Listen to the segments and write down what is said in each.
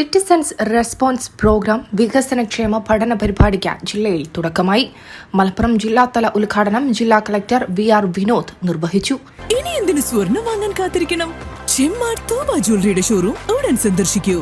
Citizens response programme വികസനക്ഷേമ പഠന പരിപാടിക്ക് ജില്ലയിൽ തുടക്കമായി. മലപ്പുറം ജില്ലാതല ഉദ്ഘാടനം ജില്ലാ കളക്ടർ വി ആർ വിനോദ് നിർവഹിച്ചു. ഇനി എന്തിനു സ്വർണം വാങ്ങാൻ കാത്തിരിക്കണം? ജ്വല്ലറിയുടെ ഷോറൂം ഉടൻ സന്ദർശിക്കൂ.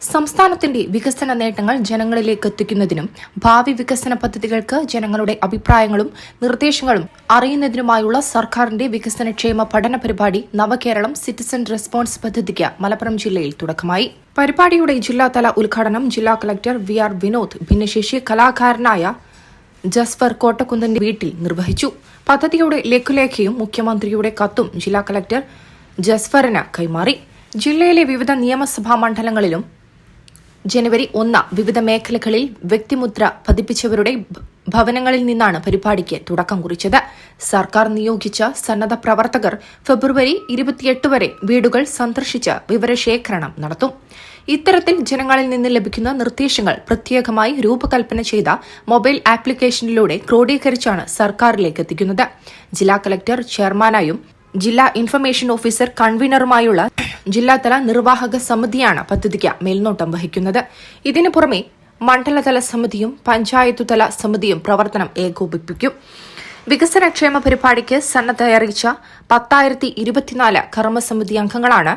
സംസ്ഥാനത്തിന്റെ വികസന നേട്ടങ്ങൾ ജനങ്ങളിലേക്ക് എത്തിക്കുന്നതിനും ഭാവി വികസന പദ്ധതികൾക്ക് ജനങ്ങളുടെ അഭിപ്രായങ്ങളും നിർദ്ദേശങ്ങളും അറിയുന്നതിനുമായുള്ള സർക്കാരിന്റെ വികസനക്ഷേമ പഠന പരിപാടി നവകേരളം സിറ്റിസൺ റെസ്പോൺസ് പദ്ധതിക്ക് മലപ്പുറം ജില്ലയിൽ തുടക്കമായി. പരിപാടിയുടെ ജില്ലാതല ഉദ്ഘാടനം ജില്ലാ കളക്ടർ വി ആർ വിനോദ് ഭിന്നശേഷി കലാകാരനായ ജസ്ഫർ കോട്ടക്കുന്നന്റെ വീട്ടിൽ നിർവഹിച്ചു. പദ്ധതിയുടെ ലഘുലേഖയും മുഖ്യമന്ത്രിയുടെ കത്തും ജില്ലാ കളക്ടർ ജസ്ഫറിന് കൈമാറി. ജില്ലയിലെ വിവിധ നിയമസഭാ മണ്ഡലങ്ങളിലും ജനുവരി ഒന്ന് വിവിധ മേഖലകളിൽ വ്യക്തിമുദ്ര പതിപ്പിച്ചവരുടെ ഭവനങ്ങളിൽ നിന്നാണ് പരിപാടിക്ക് തുടക്കം കുറിച്ചത്. സർക്കാർ നിയോഗിച്ച സന്നദ്ധ പ്രവർത്തകർ ഫെബ്രുവരി ഇരുപത്തിയെട്ട് വരെ വീടുകൾ സന്ദർശിച്ച് വിവരശേഖരണം നടത്തും. ഇത്തരത്തിൽ ജനങ്ങളിൽ നിന്ന് ലഭിക്കുന്ന നിർദ്ദേശങ്ങൾ പ്രത്യേകമായി രൂപകൽപ്പന ചെയ്ത മൊബൈൽ ആപ്ലിക്കേഷനിലൂടെ ക്രോഡീകരിച്ചാണ് സർക്കാരിലേക്ക് എത്തിക്കുന്നത്. ജില്ലാ കലക്ടർ ചെയർമാനായും ജില്ലാ ഇൻഫർമേഷൻ ഓഫീസർ കൺവീനറുമായുള്ള ജില്ലാതല നിർവാഹക സമിതിയാണ് പദ്ധതിക്ക് മേൽനോട്ടം വഹിക്കുന്നത്. ഇതിനു പുറമെ മണ്ഡലതല സമിതിയും പഞ്ചായത്തുതല സമിതിയും പ്രവർത്തനം ഏകോപിപ്പിക്കും. വികസനക്ഷേമ പരിപാടിക്ക് സന്നദ്ധ അറിയിച്ച പത്തായിരത്തി ഇരുപത്തിനാല് കർമ്മസമിതി അംഗങ്ങളാണ്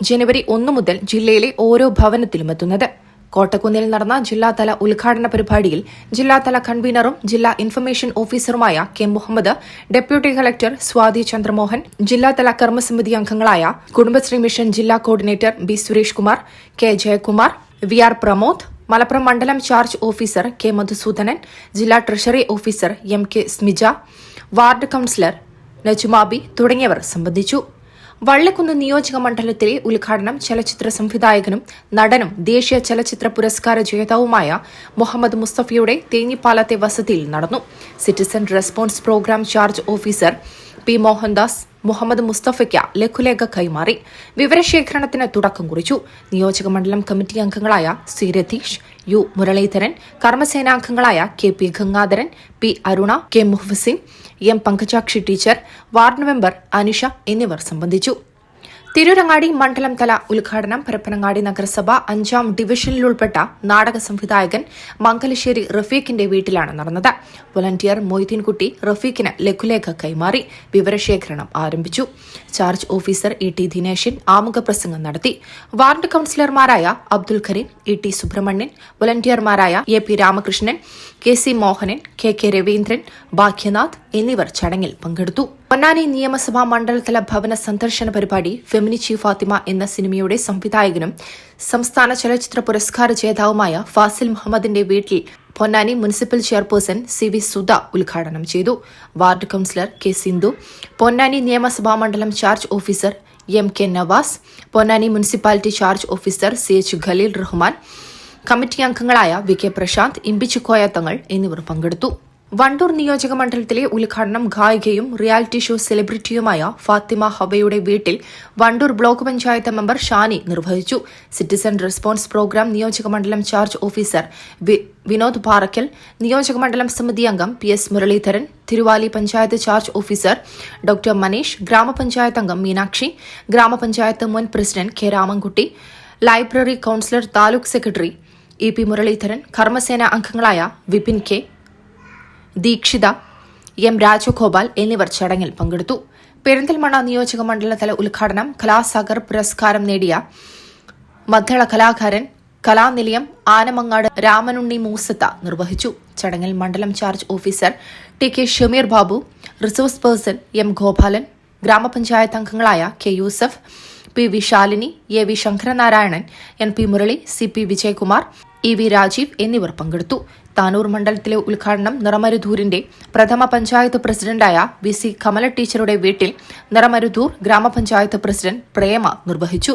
ജനുവരി ഒന്നു മുതൽ ജില്ലയിലെ ഓരോ ഭവനത്തിലും എത്തുന്നത്. കോട്ടക്കുന്നിൽ നടന്ന ജില്ലാതല ഉദ്ഘാടന പരിപാടിയിൽ ജില്ലാതല കൺവീനറും ജില്ലാ information ഓഫീസറുമായ K Muhammad deputy collector Swathi Chandramohan ജില്ലാതല കർമ്മസമിതി അംഗങ്ങളായ കുടുംബശ്രീ മിഷൻ ജില്ലാ coordinator B Suresh Kumar K Jayakumar V R Pramod Malappuram മണ്ഡലം ചാർജ് ഓഫീസർ കെ മധുസൂദനൻ ജില്ലാ treasury officer M K Smija ward councillor Najumabi തുടങ്ങിയവർ സംബന്ധിച്ചു. വള്ളിക്കുന്ന് നിയോജക മണ്ഡലത്തിലെ ഉദ്ഘാടനം ചലച്ചിത്ര സംവിധായകനും നടനും ദേശീയ ചലച്ചിത്ര പുരസ്കാര ജേതാവുമായ മുഹമ്മദ് മുസ്തഫയുടെ തേഞ്ഞിപ്പാലത്തെ വസതിയിൽ നടന്നു. Citizen response programme charge officer P Mohandas Muhammad മുസ്തഫയ്ക്ക് ലഘുലേഖ കൈമാറി. വിവരശേഖരണത്തിന് തുടക്കം കുറിച്ചു. നിയോജക മണ്ഡലം കമ്മിറ്റി അംഗങ്ങളായ C Ratheesh U Muraleedharan കർമ്മസേനാംഗങ്ങളായ K P Gangadharan P Aruna K Muhsin M Pankajakshi teacher ward member Anisha എന്നിവർ സംബന്ധിച്ചു. തിരൂരങ്ങാടി മണ്ഡലം തല ഉദ്ഘാടനം പരപ്പനങ്ങാടി നഗരസഭ അഞ്ചാം ഡിവിഷനിലുൾപ്പെട്ട നാടക സംവിധായകൻ മംഗലശ്ശേരി റഫീഖിന്റെ വീട്ടിലാണ് നടന്നത്. വോളണ്ടിയർ മൊയ്തീൻകുട്ടി റഫീഖിന് ലഘുലേഖ കൈമാറി വിവരശേഖരണം ആരംഭിച്ചു. Charge officer E T Dineshan ആമുഖ പ്രസംഗം നടത്തി. വാർഡ് കൌൺസിലർമാരായ Abdul Kareem E T Subrahmanian വോളണ്ടിയർമാരായ A P Ramakrishnan K C Mohanan K K Raveendran Bhagyanath എന്നിവർ ചടങ്ങിൽ പങ്കെടുത്തു. പൊന്നാനി നിയമസഭാ മണ്ഡലതല ഭവന സന്ദർശന പരിപാടി ഫെമിനിച്ചി ഫാത്തിമ എന്ന സിനിമയുടെ സംവിധായകനും സംസ്ഥാന ചലച്ചിത്ര പുരസ്കാര ജേതാവുമായ ഫാസിൽ മുഹമ്മദിന്റെ വീട്ടിൽ Ponnani municipal chairperson C V Sudha ഉദ്ഘാടനം ചെയ്തു. Ward councillor K Sindhu Ponnani നിയമസഭാ മണ്ഡലം charge officer M K Navas Ponnani municipality charge officer C H Khaleel Rahman committee അംഗങ്ങളായ വി കെ പ്രശാന്ത് ഇമ്പിച്ചുക്കോയ തങ്ങൾ എന്നിവർ പങ്കെടുത്തു. വണ്ടൂർ നിയോജക മണ്ഡലത്തിലെ ഉദ്ഘാടനം ഗായികയും റിയാലിറ്റി ഷോ സെലിബ്രിറ്റിയുമായ ഫാത്തിമ ഹബയുടെ വീട്ടിൽ വണ്ടൂർ ബ്ലോക്ക് പഞ്ചായത്ത് മെമ്പർ ഷാനി നിർവഹിച്ചു. സിറ്റിസൺ റെസ്പോൺസ് പ്രോഗ്രാം നിയോജക മണ്ഡലം ചാർജ് ഓഫീസർ വിനോദ് പാറക്കൽ നിയോജക മണ്ഡലം സമിതി അംഗം P S Muraleedharan Thiruvali panchayat charge officer doctor Maneesh ഗ്രാമപഞ്ചായത്ത് അംഗം മീനാക്ഷി ഗ്രാമപഞ്ചായത്ത് മുൻ president K Ramankutty library councillor taluk secretary E P Muraleedharan കർമ്മസേന അംഗങ്ങളായ വിപിൻ കെ ദീക്ഷിത എം രാജഗോപാൽ എന്നിവർ ചടങ്ങിൽ പങ്കെടുത്തു. പെരിന്തൽമണ്ണ നിയോജക മണ്ഡലതല ഉദ്ഘാടനം കലാസാഗർ പുരസ്കാരം നേടിയ മദ്ദള കലാകാരൻ കലാനിലയം ആനമങ്ങാട് രാമനുണ്ണി മൂസത്ത നിർവഹിച്ചു. ചടങ്ങിൽ മണ്ഡലം charge officer T K Shameer Babu resource person M Gopalan ഗ്രാമപഞ്ചായത്ത് അംഗങ്ങളായ K Yusuf P V Shalini A V Sankaranarayanan N P Murali C P Vijayakumar E V Rajeev എന്നിവർ പങ്കെടുത്തു. താനൂർ മണ്ഡലത്തിലെ ഉദ്ഘാടനം നിറമരുധൂരിന്റെ പ്രഥമ പഞ്ചായത്ത് പ്രസിഡന്റായ വി സി കമല ടീച്ചറുടെ വീട്ടിൽ നിറമരുധൂർ ഗ്രാമപഞ്ചായത്ത് പ്രസിഡന്റ് പ്രേമ നിർവഹിച്ചു.